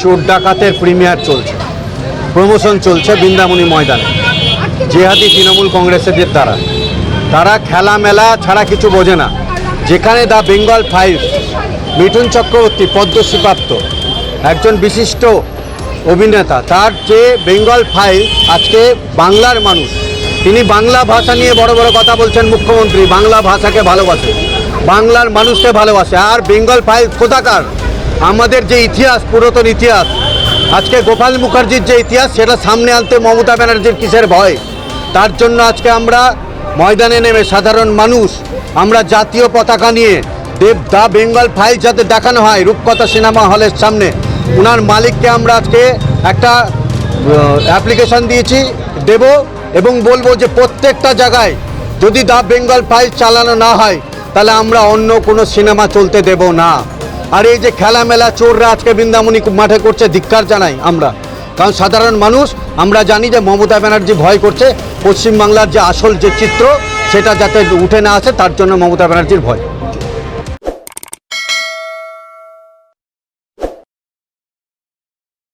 চোর ডাকাতের প্রিমিয়ার চলছে। প্রমোশন চলছে বৃন্দাবনী ময়দানে। জেহাদি তৃণমূল কংগ্রেসের দ্বারা তারা খেলা মেলা ছাড়া কিছু বোঝে না। যেখানে দ্য বেঙ্গল ফাইভ মিঠুন চক্রবর্তী, পদ্মশ্রীপ্রাপ্ত একজন বিশিষ্ট অভিনেতা, তার যে বেঙ্গল ফাইল আজকে বাংলার মানুষ, তিনি বাংলা ভাষা নিয়ে বড় বড় কথা বলছেন মুখ্যমন্ত্রী, বাংলা ভাষাকে ভালোবাসে, বাংলার মানুষকে ভালোবাসে, আর বেঙ্গল ফাইল কোথাকার? আমাদের যে ইতিহাস, পুরাতন ইতিহাস, আজকে গোপাল মুখার্জির যে ইতিহাস, সেটা সামনে আনতে মমতা ব্যানার্জির কিসের ভয়? তার জন্য আজকে আমরা ময়দানে নেমে সাধারণ মানুষ, আমরা জাতীয় পতাকা নিয়ে দেব দা বেঙ্গল ফাইল যাতে দেখানো হয়, রূপকথা সিনেমা হলের সামনে। ওনার মালিককে আমরা আজকে একটা অ্যাপ্লিকেশন দিয়েছি, দেব এবং বলব যে প্রত্যেকটা জায়গায় যদি দা বেঙ্গল ফাইল চালানো না হয়, তাহলে আমরা অন্য কোনো সিনেমা চলতে দেব না। আর এই যে খেলা মেলা চোররা আজকে বৃন্দামণি মাঠে করছে, ধিক্কার জানাই আমরা। কারণ সাধারণ মানুষ, আমরা জানি যে মমতা ব্যানার্জি ভয় করছে পশ্চিমবাংলার যে আসল যে চিত্র, সেটা যাতে উঠে না আসে, তার জন্য মমতা ব্যানার্জির ভয়।